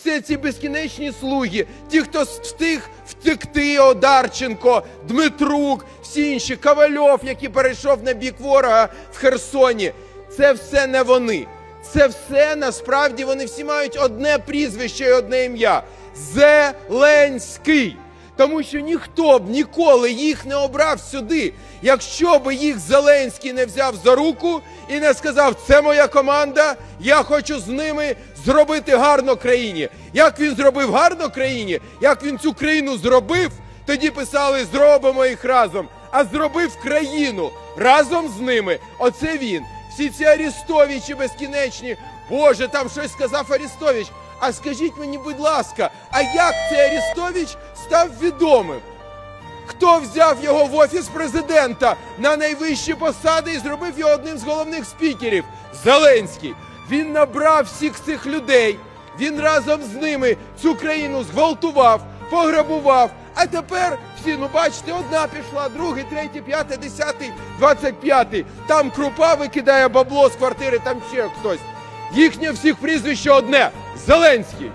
все ці безкінечні слуги, ті, хто встиг втекти, Одарченко, Дмитрук, всі інші, Ковальов, який перейшов на бік ворога в Херсоні. Це все не вони. Це все насправді вони всі мають одне прізвище і одне ім'я Зеленський. Тому що ніхто б ніколи їх не обрав сюди, якщо б їх Зеленський не взяв за руку і не сказав: це моя команда, я хочу з ними зробити гарно країні. Як він зробив гарно країні, як він цю країну зробив, тоді писали зробимо їх разом. А зробив країну разом з ними. Оце він. Всі ці Арістовичі безкінечні. Боже, там щось сказав Арістович. А скажіть мені, будь ласка, а як цей Арістович став відомим? Хто взяв його в офіс президента на найвищі посади і зробив його одним з головних спікерів? Зеленський. Він набрав всіх цих людей. Він разом з ними цю країну зґвалтував, пограбував. А тепер всі, ну бачите, одна пішла, другий, третій, п'ятий, десятий, двадцять п'ятий. Там крупа викидає бабло з квартири, там ще хтось. Їхнє всіх прізвище одне Зеленський.